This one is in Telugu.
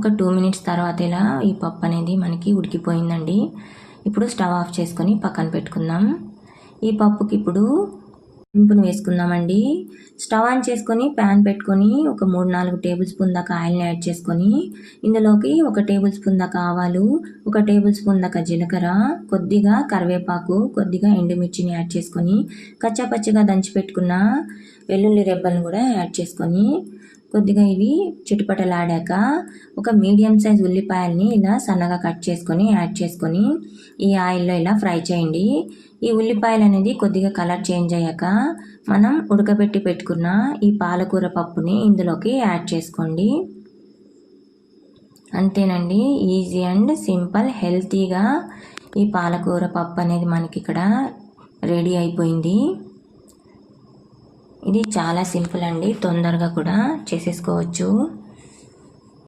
ఒక టూ మినిట్స్ తర్వాత ఇలా ఈ పప్పు అనేది మనకి ఉడికిపోయిందండి. ఇప్పుడు స్టవ్ ఆఫ్ చేసుకొని పక్కన పెట్టుకుందాం. ఈ పప్పుకి ఇప్పుడు ఇంపును వేసుకుందామండి. స్టవ్ ఆన్ చేసుకొని ప్యాన్ పెట్టుకొని ఒక మూడు నాలుగు టేబుల్ స్పూన్ దాకా ఆయిల్ని యాడ్ చేసుకొని ఇందులోకి ఒక టేబుల్ స్పూన్ దాకా ఆవాలు ఒక టేబుల్ స్పూన్ దాకా జీలకర్ర కొద్దిగా కరివేపాకు కొద్దిగా ఎండుమిర్చిని యాడ్ చేసుకొని కచ్చాపచ్చిగా దంచి పెట్టుకున్న వెల్లుల్లి రెబ్బలను కూడా యాడ్ చేసుకొని కొద్దిగా ఇవి చిటుపటలాడాక ఒక మీడియం సైజ్ ఉల్లిపాయల్ని ఇలా సన్నగా కట్ చేసుకొని యాడ్ చేసుకొని ఈ ఆయిల్లో ఇలా ఫ్రై చేయండి. ఈ ఉల్లిపాయలు అనేది కొద్దిగా కలర్ చేంజ్ అయ్యాక మనం ఉడకబెట్టి పెట్టుకున్న ఈ పాలకూర పప్పుని ఇందులోకి యాడ్ చేసుకోండి. అంతేనండి ఈజీ అండ్ సింపుల్ హెల్తీగా ఈ పాలకూర పప్పు అనేది మనకి ఇక్కడ రెడీ అయిపోయింది. ఇది చాలా సింపుల్ అండి. తొందరగా కూడా చేసేసుకోవచ్చు.